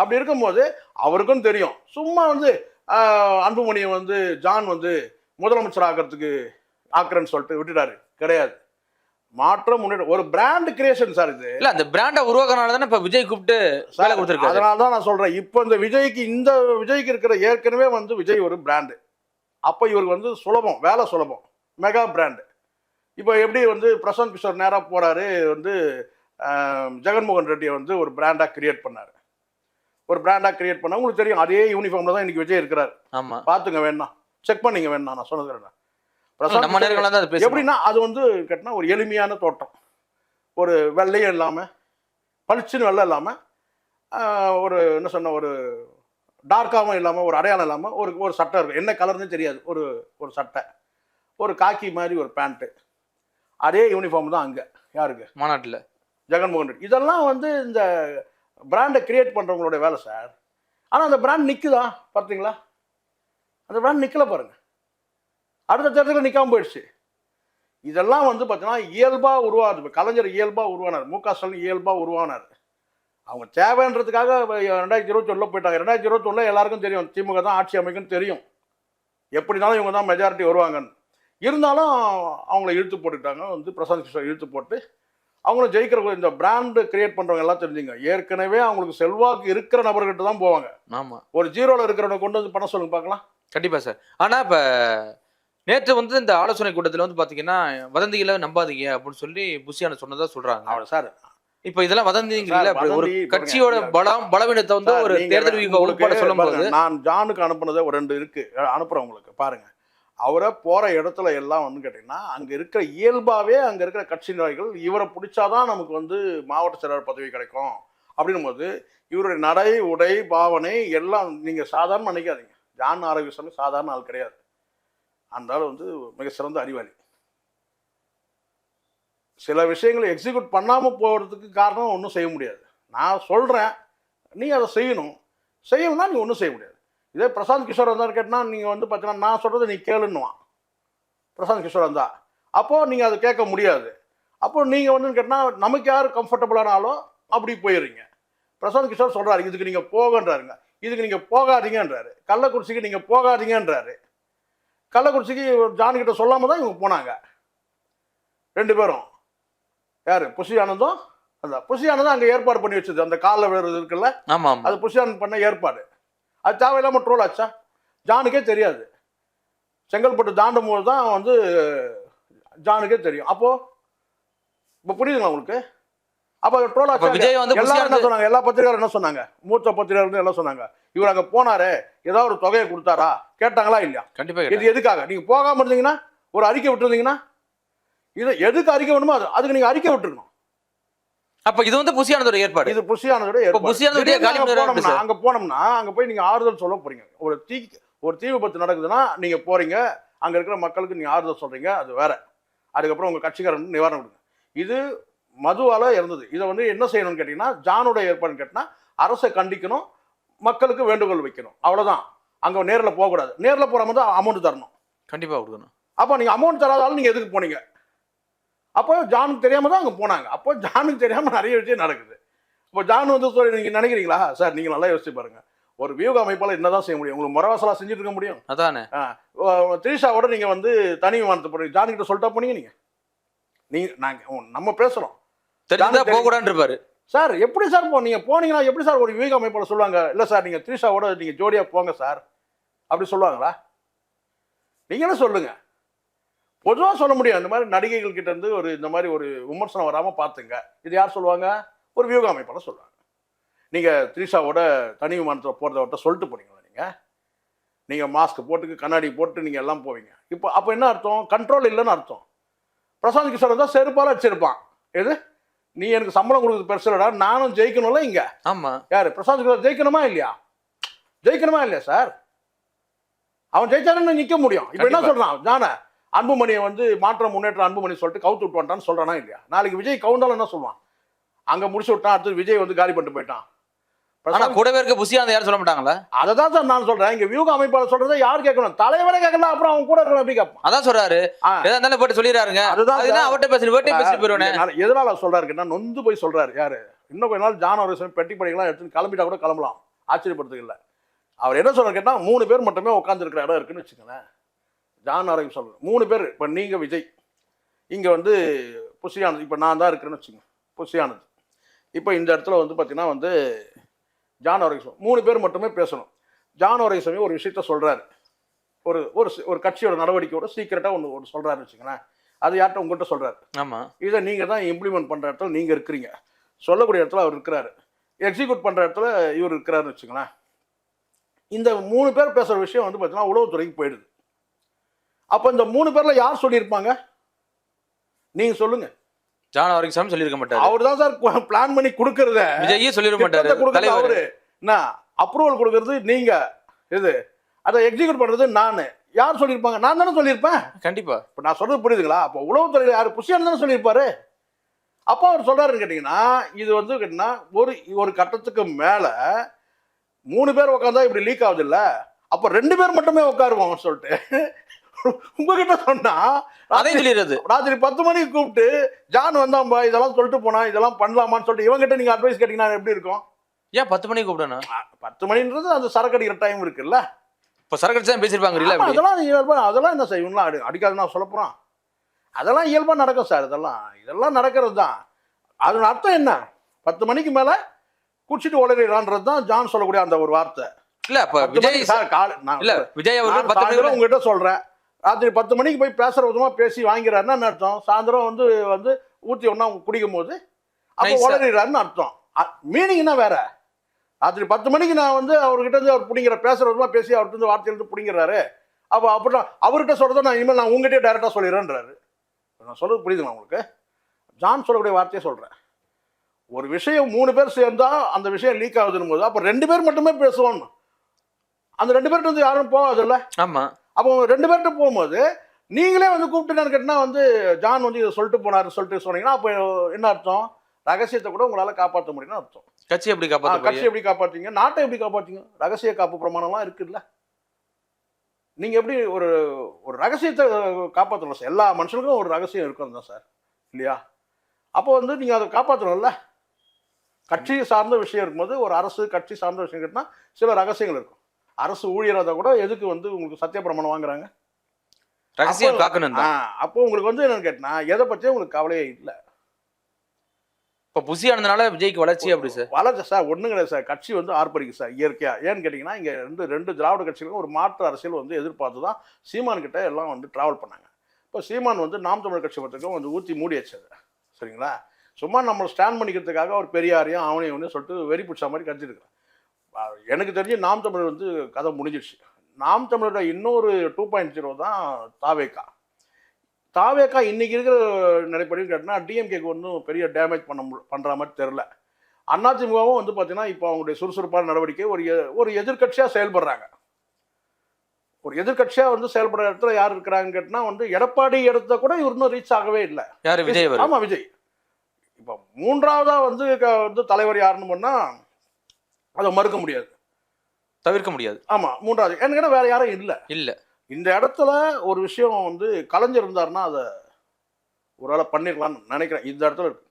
அப்படி இருக்கும்போது அவருக்கும் தெரியும். சும்மா வந்து அன்புமணியை வந்து ஜான் வந்து முதலமைச்சர் ஆக்கிறதுக்கு ஆக்குறேன்னு சொல்லிட்டு விட்டுட்டாரு. கிடையாது. மாற்றம் முன்னேற்றம் ஒரு பிராண்ட் கிரியேஷன் சார் இது. இல்ல அந்த பிராண்ட உருவாக்குறனால தானே இப்ப விஜய் கூப்பிட்டு வேலை கொடுத்துருக்காரு? அதனால தான் நான் சொல்றேன். இப்போ இந்த விஜய்க்கு இந்த விஜய்க்கு இருக்கிற ஏற்கனவே வந்து விஜய் ஒரு பிராண்டு அப்போ இவருக்கு வந்து சுலபம் வேலை சுலபம். மெகா பிராண்டு இப்போ எப்படி வந்து பிரசாந்த் கிஷோர் நேராக போறாரு வந்து ஜெகன்மோகன் ரெட்டியை வந்து ஒரு பிராண்டாக கிரியேட் பண்ணாரு. ஒரு பிராண்டாக கிரியேட் பண்ண உங்களுக்கு தெரியும் அதே யூனிஃபார்ம்ல தான் இன்னைக்கு விஜய் இருக்கிறார். ஆமா. பார்த்துங்க வேணா. செக் பண்ணிங்க வேணா நான் சொன்னது நம்ம தான் எப்படின்னா அது வந்து கேட்டினா ஒரு எளிமையான தோட்டம். ஒரு வெள்ளையும் இல்லாமல் பளிச்சுன்னு வெள்ளை இல்லாமல் ஒரு என்ன சொன்ன ஒரு டார்க்காகவும் இல்லாமல் ஒரு அடையாளம் இல்லாமல் ஒரு ஒரு சட்டை இருக்கும் என்ன கலர்னு தெரியாது. ஒரு ஒரு சட்டை. ஒரு காக்கி மாதிரி ஒரு பேண்ட்டு அதே யூனிஃபார்ம் தான் அங்கே. யாருக்கு? மாநாட்டுல. ஜெகன்மோகன் ரெட்டி. இதெல்லாம் வந்து இந்த பிராண்டை கிரியேட் பண்ணுறவங்களோட வேலை சார் ஆனால் அந்த பிராண்ட் நிற்குதா பார்த்தீங்களா அந்த பிராண்ட் நிற்கல பாருங்க. அடுத்த தேர்தலில் நிற்காம போயிடுச்சு. இதெல்லாம் வந்து பார்த்தீங்கன்னா இயல்பாக உருவாகுது இப்ப கலைஞர் இயல்பாக உருவானார். மு க ஸ்டாலின் இயல்பாக உருவானார். அவங்க தேவைன்றதுக்காக ரெண்டாயிரத்தி இருபத்தொன்னில் போயிட்டாங்க. ரெண்டாயிரத்தி இருபத்தொன்னில் எல்லாருக்கும் தெரியும். திமுக தான் ஆட்சி அமைக்கும்னு தெரியும். எப்படினாலும் இவங்க தான் மெஜாரிட்டி வருவாங்கன்னு. இருந்தாலும் அவங்கள இழுத்து போட்டுட்டாங்க வந்து பிரசாந்த் கிஷோர் இழுத்து போட்டு அவங்களும் ஜெயிக்கிற இந்த பிராண்டு கிரியேட் பண்றவங்க எல்லாம் தெரிஞ்சுங்க. ஏற்கனவே அவங்களுக்கு செல்வாக்கு இருக்கிற நபர்கிட்ட தான் போவாங்க. ஆமா. ஒரு ஜீரோல இருக்கிறவனை கொண்டு வந்து பண்ண சொல்லுங்க பார்க்கலாம். கண்டிப்பா சார் ஆனா இப்ப நேற்று வந்து இந்த ஆலோசனை கூட்டத்துல வந்து பாத்தீங்கன்னா வதந்திகளை நம்பாதீங்க அப்படின்னு சொல்லி புஷியான சொன்னதா சொல்றாங்க. அவன் சார். இப்ப இதெல்லாம் வதந்திங்கிறீங்களா? ஒரு கட்சியோட. பலம் பலவீனத்தை வந்து ஒரு தேர்தல் வியூக உங்களுக்கு உறுப்பினர் சொல்லும் போது பாருங்க, நான் ஜானுக்கு அனுப்புனதை ஒரு ரெண்டு இருக்கு. அனுப்புறேன் உங்களுக்கு பாருங்க. அவரை போற இடத்துல எல்லாம் வந்து கேட்டீங்கன்னா அங்க இருக்கிற இயல்பாவே அங்க இருக்கிற கட்சி நிர்வாகிகள் இவரை பிடிச்சாதான் நமக்கு வந்து மாவட்ட செயலாளர் பதவி கிடைக்கும். அப்படின்னும் போது இவருடைய நடை உடை பாவனை எல்லாம் நீங்க சாதாரண நினைக்காதீங்க. ஜான் ஆரோக்கியசாமி சாதாரண ஆள் கிடையாது. அந்த ஆள் வந்து மிக சிறந்த அறிவாளி. சில விஷயங்களை எக்ஸிக்யூட் பண்ணாமல் போகிறதுக்கு காரணம் ஒன்றும் செய்ய முடியாது. நான் சொல்கிறேன் நீ அதை செய்யணும். செய்யணும்னா நீ ஒன்றும் செய்ய முடியாது. இதே பிரசாந்த் கிஷோர் வந்தார் கேட்டால் நீங்கள் வந்து பார்த்தீங்கன்னா நான் சொல்கிறத நீ கேளுன்னுவான். பிரசாந்த் கிஷோர் வந்தா. அப்போது நீங்கள் அதை கேட்க முடியாது. அப்போ நீங்கள் வந்து கேட்டால் நமக்கு யார் கம்ஃபர்டபுளானாலும் அப்படி போயிடுறீங்க பிரசாந்த் கிஷோர் சொல்கிறாரு இதுக்கு நீங்கள் போகன்றாருங்க. இதுக்கு நீங்கள் போகாதீங்கன்றாரு. கள்ளக்குறிச்சிக்கு நீங்கள் போகாதீங்கன்றாரு. கள்ளக்குறிச்சிக்கு ஜான் கிட்ட சொல்லாம தான் இவங்க போனாங்க. ரெண்டு பேரும். யார்? புஷி ஆனந்தும் அந்த புஷி ஆனந்தம் அங்கே ஏற்பாடு பண்ணி வச்சது. அந்த காலில் விழுறது இருக்குல்ல? ஆமா ஆமா. அது புஷியானந்த் பண்ண ஏற்பாடு. அது தேவையில்லாமல் ட்ரோல் ஆச்சா? ஜானுக்கே தெரியாது. செங்கல்பட்டு தாண்டும் போது தான் வந்து ஜானுக்கே தெரியும். அப்போ இப்போ புரியுதுங்களா உங்களுக்கு? அப்போ ட்ரோல் அப்ப ஆச்சா வந்து எல்லாரும் என்ன சொன்னாங்க? எல்லா பத்திரிகையாளரும் என்ன சொன்னாங்க? மூத்த பத்திரிகையாளர் என்ன சொன்னாங்க? இவர் அங்கே போனாரே ஏதாவது ஒரு தொகையை கொடுத்தாரா? கேட்டாங்களா இல்லையா? கண்டிப்பா இது. எதுக்காக? நீங்க போகாம இருந்தீங்கன்னா ஒரு அறிக்கை விட்டுருந்தீங்கன்னா இது எதுக்கு அறிக்கை வேணுமோ அது அதுக்கு நீங்க அறிக்கை விட்டுருக்கணும். அப்ப இது வந்து புசியானதோட ஏற்பாடு. இது அங்க பண்ணுறாரு போனோம்னா. அங்க போனோம்னா அங்க போய் நீங்க ஆறுதல் சொல்ல போறீங்க. ஒரு தீ ஒரு தீ விபத்து நடக்குதுன்னா நீங்க போறீங்க. அங்க இருக்கிற மக்களுக்கு நீங்க ஆறுதல் சொல்றீங்க. அது வேற. அதுக்கப்புறம் உங்க கட்சிக்காரன் நிவாரணம் கொடுங்க. இது மதுவால இருந்தது. இதை வந்து என்ன செய்யணும்னு கேட்டீங்கன்னா ஜானோட ஏற்பாடுன்னு கேட்டினா அரசை கண்டிக்கணும் மக்களுக்கு வேண்டுகோள் வைக்கணும். அவ்வளவுதான். அங்க நேர்ல போகக்கூடாது. நேர்ல போற மாதிரி அமௌண்ட் தரணும். கண்டிப்பா கொடுக்கணும். அப்போ நீங்கள் அமௌண்ட் தராதாலும் நீங்கள் எதுக்கு போனீங்க? அப்போ ஜானுக்கு தெரியாம தான் அங்கே போனாங்க. அப்போ ஜானுக்கு தெரியாமல் நிறைய விஷயம் நடக்குது. இப்போ ஜான் வந்து சொல்லி நீங்கள் நினைக்கிறீங்களா? சார் நீங்கள் நல்லா யோசிச்சு பாருங்க. ஒரு வியூக அமைப்பால் என்னதான் செய்ய முடியும்? உங்களுக்கு முறவாசலாக செஞ்சுட்டு இருக்க முடியும்? அதானே. திரிஷாவோட நீங்கள் வந்து தனி விமானத்தை போறீங்க ஜான் கிட்ட சொல்லிட்டா போனீங்க நீங்கள் நீங்கள் நாங்கள் நம்ம பேசுகிறோம் தெரிஞ்சா. போக கூடாதுன்னு சார் எப்படி சார் போ நீங்கள் போனீங்கன்னா எப்படி சார் ஒரு விவேக அமைப்பில் சொல்லுவாங்க? இல்லை சார் நீங்கள் த்ரிஷாவோட நீங்கள் ஜோடியாக போங்க சார். அப்படி சொல்லுவாங்களா? நீங்களே சொல்லுங்க? பொதுவாக சொல்ல முடியும் இந்த மாதிரி நடிகைகள் கிட்ட இருந்து ஒரு இந்த மாதிரி ஒரு விமர்சனம் வராமல் பார்த்துங்க இது யார் சொல்லுவாங்க? ஒரு வியூக அமைப்பாளர் சொல்லுவாங்க. நீங்கள் த்ரிஷாவோட தனி விமானத்தில் போகிறத சொல்லிட்டு போனீங்களா நீங்கள் நீங்கள் மாஸ்க் போட்டு கண்ணாடி போட்டு நீங்கள் எல்லாம் போவீங்க. இப்போ அப்போ என்ன அர்த்தம்? கண்ட்ரோல் இல்லைன்னு அர்த்தம். பிரசாந்த் கிஷோர் தான் செருப்பால் அடிச்சிருப்பான். எது? நீ எனக்கு சம்பளம் கொடுக்குறது பெருசுலடா நானும் ஜெயிக்கணும்ல இங்க. ஆமா. யாரு? பிரசாந்த் கிஷோர் ஜெயிக்கணுமா இல்லையா? ஜெயிக்கணுமா இல்லையா சார்? அவன் ஜெயிச்சானு நிக்க முடியும். இப்போ என்ன. சொல்றான்? ஜான அன்புமணியை வந்து மாற்றம் முன்னேற்றம் அன்புமணி சொல்லிட்டு கவுத்து விட்டு வந்துட்டான்னு சொல்றானா இல்லையா? நாளைக்கு விஜய் கவுந்தாலும் என்ன சொல்லுவான்? அங்க முடிச்சு விட்டான் அடுத்து விஜய் வந்து காலி பண்ணிட்டு போயிட்டான். ஆனா கூடவே இருக்க புசியானந்த யாரும் சொல்ல மாட்டாங்களா? அதை தான் சார் நான் சொல்றேன். இங்க வியூக அமைப்பாளர் சொல்றதை யார் கேட்கணும்? தலைவரே கேட்கலாம் அப்புறம் அவன் கூட இருக்கணும் கேட்பான். அதான் சொல்றாரு. எதா இருந்தாலும் போட்டு சொல்லிடுறாருங்க. அதுதான். அவர்கிட்ட பேசி இவர்கிட்ட பேசிட்டு போயிருவானே எதனால- சொல்றாரு கேட்டா நொந்து போய் சொல்றாரு. யாரு? இன்னும் கொஞ்ச நாள் ஜான் அவர் பெட்டி படிக்கலாம் எடுத்து கிளம்பிட்டா கூட கிளம்பலாம். ஆச்சரியப்படுறதுக்கு இல்ல. அவர் என்ன சொல்றாரு கேட்டா மூணு பேர் மட்டுமே உட்காந்துருக்கிற இடம் இருக்குன்னு வச்சுக்கோங்களேன். ஜான் ஆரோக்கியம் சொல்றது மூணு பேர். இப்ப நீங்க விஜய். இங்க வந்து புஷியானந்த் இப்ப நான் தான் இருக்கிறேன்னு வச்சுங்க புஷியானந்த் இப்போ இந்த இடத்துல வந்து பார்த்தீங்கன்னா வந்து ஜான் மூணு பேர் மட்டுமே பேசணும். ஜான் ஆரோக்கியசாமி ஒரு விஷயத்த சொல்றாரு. ஒரு ஒரு ஒரு கட்சியோட நடவடிக்கையோட சீக்கிரட்டா ஒன்று ஒன்று சொல்றாருன்னு வச்சுங்களேன் அது யார்கிட்ட உங்கள்கிட்ட சொல்றாரு? ஆமா. இதை நீங்கள் தான் இம்ப்ளிமெண்ட் பண்ணுற இடத்துல நீங்கள் இருக்கிறீங்க. சொல்லக்கூடிய இடத்துல அவர் இருக்கிறாரு. எக்ஸிக்யூட் பண்ணுற இடத்துல இவர் இருக்கிறாருன்னு வச்சுங்களேன் இந்த மூணு பேர் பேசுகிற விஷயம் வந்து பார்த்தீங்கன்னா உளவுத்துறைக்கு போயிடுது. அப்போ இந்த மூணு பேரில் யார் சொல்லியிருப்பாங்க? நீங்கள் சொல்லுங்க. ஜான் ஆரோக்கியசாமி சொல்லியிருக்க மாட்டாரு. அவர் தான் சார் பிளான் பண்ணி கொடுக்கறத. விஜயே சொல்லிட மாட்டாரு. தலைவர். அவரு. என்ன? அப்ரூவல் கொடுக்கறது நீங்க. இது. அதை எக்ஸிக்யூட் பண்றது நான். யார் சொல்லியிருப்பாங்க? நான் தானே சொல்லியிருப்பேன். கண்டிப்பா. இப்போ நான் சொல்றது புரியுதுங்களா? அப்போ உளவுத்துறையில் யார்? புஷியானு தானே சொல்லியிருப்பாரு. அப்போ அவர் சொல்றாருன்னு கேட்டிங்கன்னா இது வந்து கேட்டிங்கன்னா ஒரு ஒரு கட்டத்துக்கு மேலே மூணு பேர் உட்காந்தா இப்படி லீக் ஆகுது இல்ல? அப்போ ரெண்டு பேர் மட்டுமே உட்காருவோம் சொல்லிட்டு. உங்ககிட்ட சொன்னா அதையும் சொல்லிடுறது. ராத்திரி பத்து மணிக்கு கூப்பிட்டு ஜான் வந்தாம்பா இதெல்லாம் சொல்லிட்டு போனா இதெல்லாம் பண்ணலாமான்னு சொல்லிட்டு இவங்கிட்ட நீங்க அட்வைஸ் கேட்டீங்கன்னா எப்படி இருக்கும்? ஏன் பத்து மணிக்கு கூப்பிடணும்? பத்து மணின்றது அந்த சரக்கு அடிக்கிற டைம் இருக்குல்ல. இப்ப சரக்கு தான் பேசியிருப்பாங்க அதெல்லாம் இயல்பா அதெல்லாம் என்ன சார் இவங்களாம் அடி அடிக்காது நான் சொல்ல போறோம் அதெல்லாம் இயல்பா நடக்கும் சார் இதெல்லாம். இதெல்லாம் நடக்கிறது தான். அதன் அர்த்தம் என்ன? பத்து மணிக்கு மேல குடிச்சிட்டு உளறிடான்றது தான் ஜான் சொல்லக்கூடிய அந்த ஒரு வார்த்தை. இல்ல பத்து விஜய் சார் காலை இல்ல விஜய் அவர்கள் பத்து மணிக்கு உங்ககிட்ட சொல்றேன். ராத்திரி பத்து மணிக்கு போய் பேசுற விதமா பேசி வாங்கிறாருன்னா என்ன அர்த்தம்? சாயந்தரம் வந்து வந்து ஊத்தி ஒண்ணா குடிக்கும் போது அப்போ. உளறிடுறாருன்னு அர்த்தம். மீனிங்னா வேற? ராத்திரி பத்து மணிக்கு நான் வந்து அவர்கிட்ட இருந்து அவர் பிடிங்கிற பேசுற விதமா பேசி அவர்கிட்ட இருந்து வார்த்தை எடுத்து பிடிங்கிறாரு. அப்போ அப்படின்னா அவர்கிட்ட சொல்கிறத நான் இனிமேல் நான் உங்ககிட்டயே டைரெக்டாக சொல்லிடுறேன்றாரு. நான் சொல்றது புரியுதுங்களா உங்களுக்கு? ஜான் சொல்லக்கூடிய வார்த்தையை சொல்கிறேன் ஒரு விஷயம் மூணு பேர் சேர்ந்தா அந்த விஷயம் லீக் ஆகுதுன்னு போது அப்போ ரெண்டு பேர் மட்டுமே பேசுவோம் அந்த ரெண்டு பேர்கிட்ட வந்து யாரும் போகாதுல்ல? ஆமா. அப்போ ரெண்டு பேர்கிட்ட போகும்போது நீங்களே வந்து கூப்பிட்டு கேட்டினா வந்து ஜான் வந்து இதை சொல்லிட்டு போனாரு சொல்லிட்டு சொன்னீங்கன்னா அப்போ என்ன அர்த்தம்? ரகசியத்தை கூட உங்களால் காப்பாற்ற முடியும்னு அர்த்தம். கட்சி எப்படி காப்பாற்ற கட்சி எப்படி காப்பாற்றீங்க நாட்டை எப்படி காப்பாற்றீங்க ரகசிய காப்பு பிரமாணம்லாம் இருக்குல்ல. நீங்க எப்படி ஒரு ஒரு ரகசியத்தை காப்பாற்றணும் சார்? எல்லா மனுஷனுக்கும் ஒரு ரகசியம் இருக்கும் தான் சார். இல்லையா? அப்போ வந்து நீங்க அதை காப்பாற்றணும்ல கட்சி சார்ந்த விஷயம் இருக்கும்போது ஒரு அரசு கட்சி சார்ந்த விஷயம் கேட்டால் சில ரகசியங்கள் இருக்கும். அரசு ஊழியராக கூட எதுக்கு வந்து உங்களுக்கு சத்திய பிரமாணம் வாங்குறாங்க? ரகசியம் காக்கணும் அப்போ உங்களுக்கு வந்து என்னன்னு கேட்டினா எதை பற்றியும் உங்களுக்கு கவலையே இல்லை. இப்ப புசி ஆனதுனால விஜய்க்கு வளர்ச்சி அப்படி சார்? வளர்ச்சி சார் ஒன்றும் கிடையாது சார். கட்சி வந்து ஆர்ப்பரிக்கு சார் இயற்கையா. ஏன்னு கேட்டிங்கன்னா இங்கே ரெண்டு ரெண்டு திராவிட கட்சிகளும் ஒரு மாற்று அரசியல் வந்து எதிர்பார்த்து தான் சீமான் கிட்ட எல்லாம் வந்து டிராவல் பண்ணாங்க. இப்போ சீமான் வந்து நாம் தமிழர் கட்சி பத்திரிக்கும் வந்து ஊற்றி மூடி வச்சது சரிங்களா? சும்மா நம்மளை ஸ்டாண்ட் பண்ணிக்கிறதுக்காக ஒரு பெரியாரையும் அவனையும் சொல்லிட்டு வெறி பிடிச்ச மாதிரி கட்சிருக்கிறேன் எனக்கு தெரிஞ்சு நாம் தமிழர் வந்து கதை முடிஞ்சிடுச்சு. நாம் தமிழரோட இன்னொரு டூ பாயிண்ட் ஜீரோ தான் தாவேக்கா. தாவேக்கா இன்னைக்கு இருக்கிற நிலைப்படி கேட்டினா டிஎம்கேக்கு ஒன்றும் பெரிய டேமேஜ் பண்ண பண்ற மாதிரி தெரில அதிமுகவும் வந்து பார்த்தீங்கன்னா இப்போ அவங்களுடைய சுறுசுறுப்பான நடவடிக்கை ஒரு ஒரு எதிர்க்கட்சியாக செயல்படுறாங்க. ஒரு எதிர்க்கட்சியாக வந்து செயல்படுற இடத்துல யார் இருக்கிறாங்கன்னு கேட்டினா வந்து எடப்பாடி இடத்த கூட இவர் இன்னும் ரீச் ஆகவே இல்லை. யாரு? விஜய் அவர் ஆமா விஜய். இப்போ மூன்றாவதா வந்து க- வந்து தலைவர் யாருன்னு பண்ணா அதை மறுக்க முடியாது. தவிர்க்க முடியாது. ஆமா மூன்றாவது. ஏன்னு கேட்டா வேற யாரும் இல்லை. இல்ல. இந்த இடத்துல ஒரு விஷயம் வந்து கலைஞர் இருந்தாருன்னா அதை ஒரு வேளை பண்ணிடலாம்னு நினைக்கிறேன். இந்த இடத்துல இருக்கு.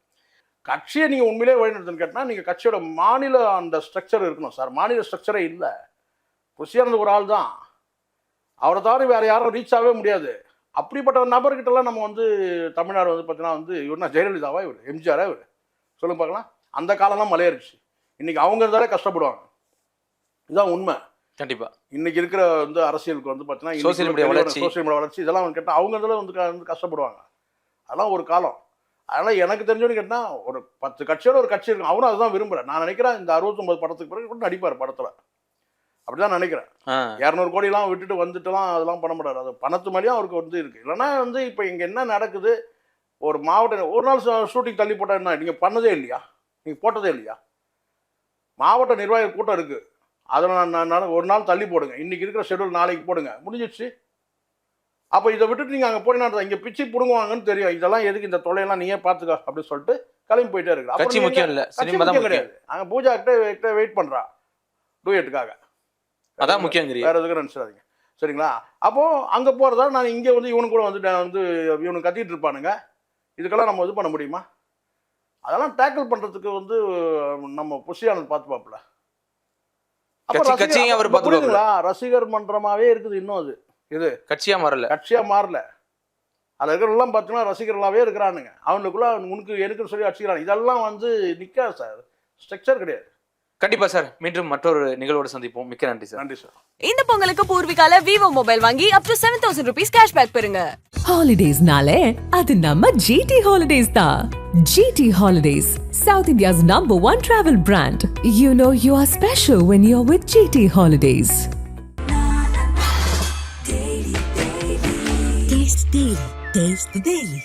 கட்சியை நீங்கள் உண்மையிலே வழிநடத்துன்னு கேட்டால் நீங்கள் கட்சியோட மாநில அந்த ஸ்ட்ரக்சர் இருக்கணும். சார் மாநில ஸ்ட்ரக்சரே இல்லை. புசியானது ஒரு ஆள் தான். அவரை தவிர வேற யாரும் ரீச் ஆகவே முடியாது. அப்படிப்பட்ட ஒரு நபர்கிட்டலாம் நம்ம வந்து தமிழ்நாடு வந்து பார்த்தீங்கன்னா வந்து இவர்னா ஜெயலலிதாவா இவர்? எம்ஜிஆரா இவர்? சொல்லுங்க பார்க்கலாம். அந்த காலம்லாம் மலையேறிச்சு இன்னைக்கு அவங்க இருந்தாலே கஷ்டப்படுவாங்க. இதுதான் உண்மை. கண்டிப்பா. இன்னைக்கு இருக்கிற வந்து அரசியலுக்கு வந்து பார்த்தீங்கன்னா Social media வளர்ச்சி. சோசியல் மீடியா வளர்ச்சி இதெல்லாம் வந்து கேட்டால் அவங்க இதில் வந்து வந்து கஷ்டப்படுவாங்க. அதெல்லாம் ஒரு காலம். அதனால் எனக்கு தெரிஞ்சவனு கேட்டால் ஒரு பத்து கட்சியோட ஒரு கட்சி இருக்கும். அவரும் அதுதான் விரும்புகிறேன் நான் நினைக்கிறேன் இந்த அறுபத்தொம்பது படத்துக்கு பிறகு கூட நடிப்பார் படத்தில். அப்படிதான் நினைக்கிறேன். இரநூறு கோடிலாம் விட்டுட்டு வந்துட்டுலாம் அதெல்லாம் பண்ண முடியாது அது பணத்து மேலேயும் அவருக்கு வந்து இருக்குது இல்லைன்னா வந்து இப்போ இங்கே என்ன நடக்குது? ஒரு மாவட்ட ஒரு நாள் ஷூட்டிங் தள்ளி போட்டால் என்ன? நீங்கள் பண்ணதே இல்லையா? நீங்கள் போட்டதே இல்லையா? மாவட்ட நிர்வாக கூட்டம் இருக்குது அதை நான் நான் நான் ஒரு நாள் தள்ளி போடுங்க. இன்னைக்கு இருக்கிற ஷெட்யூல் நாளைக்கு போடுங்க. முடிஞ்சிடுச்சு. அப்போ இதை விட்டுட்டு நீங்கள் அங்கே போயினா இங்கே பிச்சு பிடுங்குவாங்கன்னு தெரியும். இதெல்லாம் எதுக்கு இந்த தொல்லையெல்லாம் நீயே பார்த்துக்க அப்படின்னு சொல்லிட்டு கிளம்பி போயிட்டே இருக்கு கட்சி முக்கியம் இல்ல. கட்சி சினிமா தான் முக்கியம் முக்கியம். கிடையாது. அங்கே பூஜா கிட்ட வெயிட் பண்ணுறா டூயட்டுக்காக. அதான் முக்கியங்கிறியா வேற எதுக்கும் நினச்சிடாதீங்க. சரிங்களா? அப்போ அங்கே போகிறதா நான் இங்கே வந்து இவனு கூட வந்து நான் வந்து இவனு கத்திட்டு இருப்பானுங்க. இதுக்கெல்லாம் நம்ம இது பண்ண முடியுமா? அதெல்லாம் டேக்கிள் பண்ணுறதுக்கு வந்து நம்ம புஷியானது பார்த்து பார்ப்பல கட்சி- கட்சியும் அவர் பார்த்து புரியுதுங்களா? ரசிகர் மன்றமாவே இருக்குது இன்னும் அது. இது கட்சியா மாறல. கட்சியாக மாறல. அதில் இருக்கிறவங்களாம் பார்த்தீங்கன்னா ரசிகர்களாகவே இருக்கிறானுங்க. அவனுக்குள்ள உனக்கு எனக்குன்னு சொல்லி அடிச்சுக்கிறாங்க. இதெல்லாம் வந்து நிற்காது சார். ஸ்ட்ரக்சர் கிடையாது. கண்டிப்பா சார். மீண்டும் மற்றொரு நிகழ்வோடு சந்திப்போம். மிக்க நன்றி சார். நன்றி சார். இந்த பொங்கலுக்கு பூர்விகால விவோ மொபைல் வாங்கி up to seven thousand rupees cashback பெறுங்க. ஹாலிடேஸ்னாலே அது நம்ம ஜிடி ஹாலிடேஸ் தான் GT Holidays south India's number one travel brand you know you are special when you are with GT Holidays Taste Daily. Taste the Daily.